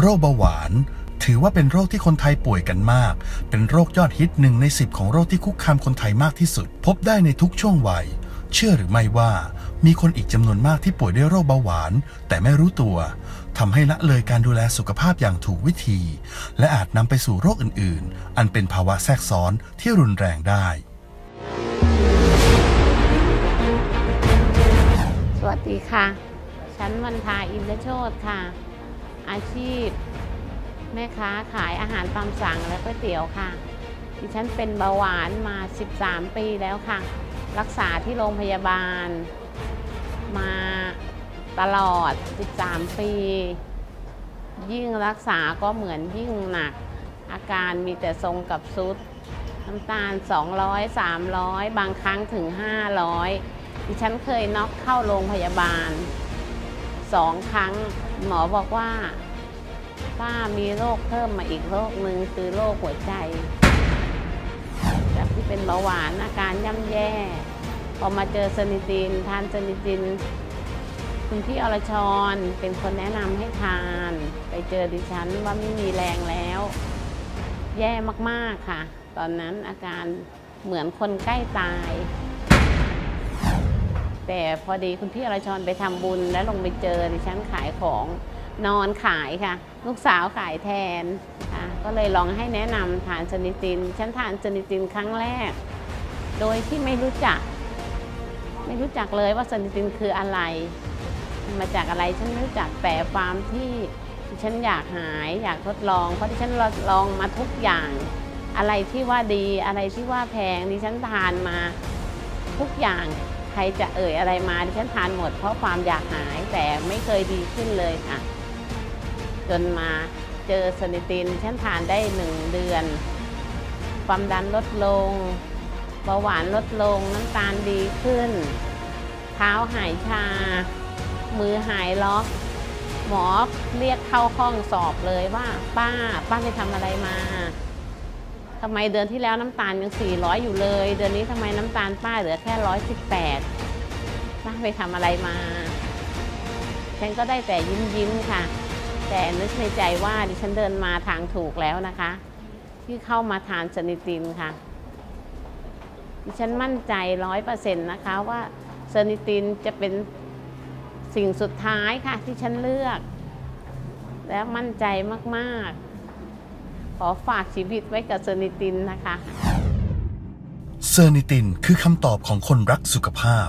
โรคเบาหวาน ถือว่าเป็นโรคที่คนไทยป่วยกันมาก เป็นโรคยอดฮิตหนึ่งในสิบของโรคที่คุกคามคนไทยมากที่สุด พบได้ในทุกช่วงวัย เชื่อหรือไม่ว่า มีคนอีกจำนวนมากที่ป่วยด้วยโรคเบาหวาน แต่ไม่รู้ตัวทำให้ละเลยการดูแลสุขภาพอย่างถูกวิธี และอาจนำไปสู่โรคอื่น ๆ อันเป็นภาวะแทรกซ้อนที่รุนแรงได้สวัสดีค่ะ ฉันวันทาอินทโชตค่ะ อาชีพ แม่ค้าขายอาหารตามสั่งและก๋วยเตี๋ยวค่ะ ดิฉันเป็นเบาหวานมา 13 ปีแล้วค่ะ รักษาที่โรงพยาบาล มาตลอด 13 ปี ยิ่งรักษาก็เหมือนยิ่งหนัก อาการมีแต่ทรงกับซุด น้ำตาล 200 300 บางครั้งถึง 500 ดิฉันเคยน็อกเข้าโรงพยาบาล สองครั้ง หมอบอกว่า ป้ามีโรคเพิ่มมาอีกโรคหนึ่งคือโรคหัวใจ จากที่เป็นเบาหวานอาการย่ำแย่ พอมาเจอสนิติน ทานสนิติน คุณพี่อรชรเป็นคนแนะนำให้ทาน ไปเจอดิฉันว่าไม่มีแรงแล้ว แย่มากๆค่ะ ตอนนั้นอาการเหมือนคนใกล้ตาย แต่พอดีคุณพี่อรชรไปทำบุญแล้วลงไปเจอดิฉันขายของนอนขายค่ะ ลูกสาวขายแทนค่ะก็เลยลองให้แนะนำทานสนิติน ฉันทานสนิตินครั้งแรก โดยที่ไม่รู้จัก ไม่รู้จักเลยว่าสนิตินคืออะไร มาจากอะไรฉันไม่รู้จักแต่ความที่ฉันอยากหายอยากทดลอง เพราะดิฉันลองมาทุกอย่าง อะไรที่ว่าดีอะไรที่ว่าแพงดิฉันทานมาทุกอย่าง รจะเอ่ยอะไรมาดิฉันทานหมดเพราะความอยากหายแต่ไม่เคยดีขึ้นเลยค่ะ จนมาเจอสนิตินดิฉันทานได้หนึ่งเดือน ความดันลดลงเบาหวานลดลงน้ำตาลดีขึ้น เท้าหายชา มือหายล็อก หมอเรียกเข้าห้องสอบเลยว่า ป้า ป้าไปทำอะไรมา ทำไมเดือนที่แล้วน้ำตาลยัง 400 อยู่เลย เดือนนี้ทำไมน้ำตาลป้าเหลือแค่ 118ป้าไปทำอะไรมา ฉันก็ได้แต่ยิ้มยิ้มๆค่ะ แต่นึกในใจว่าดิฉันเดินมาทางถูกแล้วนะคะ ที่เข้ามาทานสนิตินค่ะ ดิฉันมั่นใจร้อยเปอร์เซ็นต์นะคะว่าเซนิตินจะเป็นสิ่งสุดท้ายค่ะที่ฉันเลือก และมั่นใจมาก ๆ ขอฝากชีวิตไว้กับเซอร์นิตินนะคะ เซอร์นิตินคือคำตอบของคนรักสุขภาพ